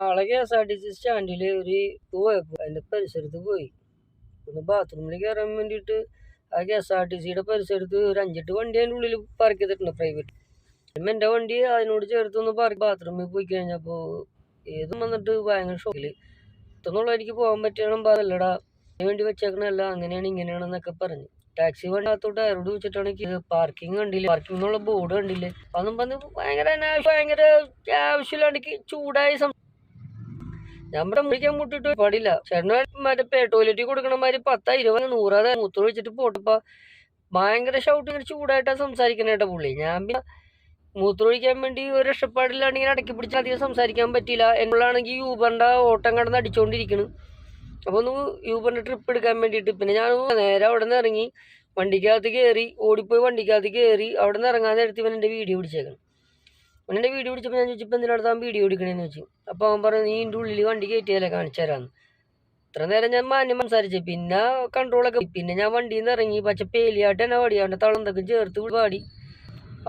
നാളെ K S R T C സ്റ്റാൻഡിൽ ഒരു പോയപ്പോൾ അതിന്റെ പരിസരത്ത് പോയി. ഒന്ന് ബാത്റൂമിൽ കയറാൻ വേണ്ടിയിട്ട് ആ കെ എസ് ആർ ടി സിയുടെ പരിസരത്ത് ഒരു അഞ്ചെട്ട് വണ്ടി അതിന്റെ ഉള്ളിൽ പാർക്ക് ചെയ്തിട്ടുണ്ട് പ്രൈവറ്റ് എന്റെ വണ്ടി അതിനോട് ചേർത്ത് ഒന്ന് പാർക്ക് ബാത്റൂമിൽ പോയി കഴിഞ്ഞപ്പോൾ ഏതും വന്നിട്ട് ഭയങ്കര ഷോക്കിൽ ഇത്തന്നുള്ള എനിക്ക് പോകാൻ പറ്റണം അതിന് വേണ്ടി വെച്ചേക്കണല്ല അങ്ങനെയാണ് ഇങ്ങനെയാണെന്നൊക്കെ പറഞ്ഞു. ടാക്സി വേണ്ടാത്തോട്ട് അകത്തോട്ട് വെച്ചിട്ടാണെങ്കിൽ പാർക്കിംഗ് കണ്ടില്ല? പാർക്കിംഗ് എന്നുള്ള ബോർഡ് കണ്ടില്ലേ? അതും പറഞ്ഞ് ഭയങ്കര ഭയങ്കര ആവശ്യമില്ലാണ്ട് ചൂടായി ഇവിടെ മുടിക്കാൻ മുട്ടിട്ട് പാടില്ല ചേട്ടന് മറ്റേ ടോയ്ലറ്റിൽ കൊടുക്കണ മാതിരി പത്താ ഇരുപത് നൂറാതെ മൂത്ര ഒഴിച്ചിട്ട് പോട്ടപ്പ ഭയങ്കര ഷൗട്ട് ഇങ്ങനെ ചൂടായിട്ടാ സംസാരിക്കണേട്ടാ പുള്ളി. ഞാൻ പിന്നെ മൂത്രമൊഴിക്കാൻ വേണ്ടി ഒരു രക്ഷപ്പാടില്ലാണ്ട് ഇങ്ങനെ അടക്കി പിടിച്ച് അധികം സംസാരിക്കാൻ പറ്റിയില്ല. എന്നുള്ളാണെങ്കിൽ യൂബറിന്റെ ഓട്ടം കടന്ന് അടിച്ചുകൊണ്ടിരിക്കണ് അപ്പോൾ ഒന്ന് യൂബറിന്റെ ട്രിപ്പ് എടുക്കാൻ വേണ്ടിയിട്ട് പിന്നെ ഞാൻ നേരെ അവിടെ നിന്ന് ഇറങ്ങി വണ്ടിക്കകത്ത് കയറി ഓടിപ്പോയി വണ്ടിക്കകത്ത് കയറി അവിടെ നിന്ന് ഇറങ്ങാൻ നേരത്തെ ഇവൻ എന്റെ വീഡിയോ പിടിച്ചേക്കണം. എന്റെ വീഡിയോ പിടിച്ചപ്പോൾ ഞാൻ ചോദിച്ചപ്പോൾ എന്തിനാണ് താൻ വീഡിയോ എടുക്കണേന്ന് ചോദിച്ചു. അപ്പോൾ അവൻ പറഞ്ഞു നീ എന്റെ ഉള്ളിൽ വണ്ടി കയറ്റിയാലേ കാണിച്ചു തരാമെന്ന് ഇത്ര നേരം ഞാൻ മാന്യം സംസാരിച്ചു പിന്നെ കൺട്രോളൊക്കെ പിന്നെ ഞാൻ വണ്ടിയിൽ നിന്ന് ഇറങ്ങി പക്ഷെ പേലിയായിട്ട് തന്നെ പാടി അവന്റെ തളന്തൊക്കെ ചേർത്ത് പാടി.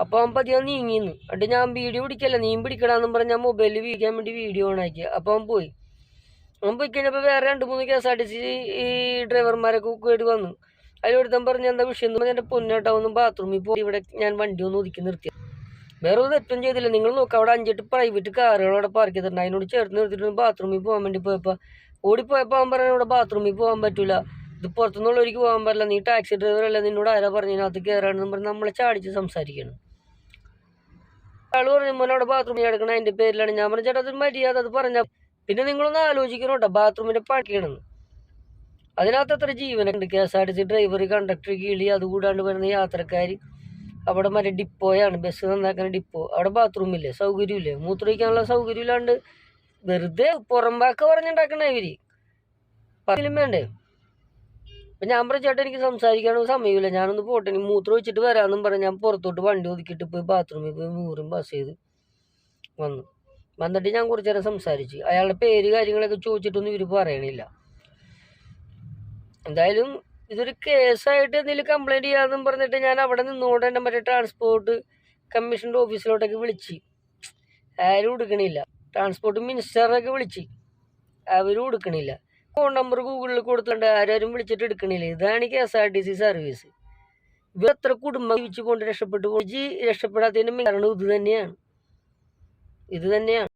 അപ്പോൾ അവൻ പതിയെ നീങ്ങിന്ന്. എന്നിട്ട് ഞാൻ വീഡിയോ പിടിക്കല്ല നീ പിടിക്കണമെന്നും പറഞ്ഞ് ഞാൻ മൊബൈലിൽ വീക്കാൻ വേണ്ടി വീഡിയോ ഓണാക്കി അപ്പോൾ അവൻ പോയി. അവൻ പോയി കഴിഞ്ഞപ്പോൾ വേറെ രണ്ട് മൂന്ന് K S R T C ഈ ഡ്രൈവർമാരൊക്കെ കേട്ട് വന്നു. അതിലൊരുത്തൻ പറഞ്ഞ് എന്താ വിഷയം? എന്ന് പറഞ്ഞാൽ എന്റെ പൊന്നേട്ടാ ബാത്റൂമിൽ പോയി. ഇവിടെ ഞാൻ വണ്ടി ഒന്ന് ഒതുക്കി നിർത്തി. വേറെ ഒരു തെറ്റും ചെയ്തില്ല. നിങ്ങൾ നോക്കുക അവിടെ അഞ്ചെട്ട് പ്രൈവറ്റ് കാറുകളോടെ പാർക്ക് ചെയ്തിട്ടുണ്ട്. അതിനോട് ചേർത്ത് നിർത്തിയിട്ട് ബാത്റൂമിൽ പോകാൻ വേണ്ടി പോയപ്പോൾ ഓടിപ്പോയപ്പോൾ അവൻ പറഞ്ഞു ഇവിടെ ബാത്റൂമിൽ പോകാൻ പറ്റില്ല ഇത് പുറത്തുനിന്നുള്ളവർക്ക് പോകാൻ പറ്റില്ല. നീ ടാക്സി ഡ്രൈവർ അല്ല? നിന്നോട് ആരാ പറഞ്ഞു ഇതിനകത്ത് കയറാണെന്ന് പറഞ്ഞ് നമ്മളെ ചാടിച്ച് സംസാരിക്കണം. ആൾ പറഞ്ഞു മോനെ അവിടെ ബാത്റൂമിൽ കിടക്കണം. അതിന്റെ പേരിലാണ്. ഞാൻ പറഞ്ഞു ചേട്ടാ അത് മര്യാദ. അത് പറഞ്ഞ പിന്നെ നിങ്ങളൊന്ന് ആലോചിക്കണം കേട്ടോ. ബാത്റൂമിന്റെ പണിക്കണമെന്ന് അതിനകത്ത് അത്ര ജീവനുണ്ട് K S R T C driver conductor കീളി അതുകൂടാണ്ട് വരുന്ന യാത്രക്കാർ അവിടെ മറ്റേ ഡിപ്പോയാണ്. Bus നന്നാക്കുന്ന depot. അവിടെ ബാത്റൂമില്ലേ സൗകര്യമില്ലേ? മൂത്രമൊഴിക്കാനുള്ള സൗകര്യമില്ലാണ്ട് വെറുതെ പുറം വാക്ക് പറഞ്ഞുണ്ടാക്കണ ഇവർ. പറയലും വേണ്ടേ? അപ്പം ഞാൻ പറഞ്ഞ ചേട്ടാ എനിക്ക് സംസാരിക്കാനൊന്നും സമയമില്ല. ഞാനൊന്ന് പോട്ടെ. ഇനി മൂത്രം വെച്ചിട്ട് വരാമെന്നും പറഞ്ഞ് ഞാൻ പുറത്തോട്ട് വണ്ടി ഒതുക്കിയിട്ട് പോയി ബാത്റൂമിൽ പോയി മൂറും ബസ് ചെയ്ത് വന്നു. വന്നിട്ട് ഞാൻ കുറച്ച് നേരം സംസാരിച്ചു. അയാളുടെ പേര് കാര്യങ്ങളൊക്കെ ചോദിച്ചിട്ടൊന്നും ഇവർ പറയണില്ല. എന്തായാലും ഇതൊരു കേസായിട്ട് എന്തെങ്കിലും കംപ്ലൈന്റ് ചെയ്യാമെന്നും പറഞ്ഞിട്ട് ഞാൻ അവിടെ നിന്നുകൊണ്ട് തന്നെ മറ്റേ ട്രാൻസ്പോർട്ട് കമ്മീഷന്റെ ഓഫീസിലോട്ടൊക്കെ വിളിച്ച്. ആരും കൊടുക്കണില്ല ട്രാൻസ്പോർട്ട് മിനിസ്റ്ററൊക്കെ വിളിച്ച്. അവരും കൊടുക്കണില്ല ഫോൺ നമ്പർ ഗൂഗിളിൽ കൊടുത്തിട്ടുണ്ട്. ആരും വിളിച്ചിട്ട് എടുക്കണില്ല. ഇതാണ് K S R T C service ഇവർ എത്ര കുടുംബം ജീവിച്ചു കൊണ്ട് രക്ഷപ്പെട്ടു പോയി രക്ഷപ്പെടാത്തതിന്റെ കാരണം ഇത് തന്നെയാണ്. ഇത് തന്നെയാണ്.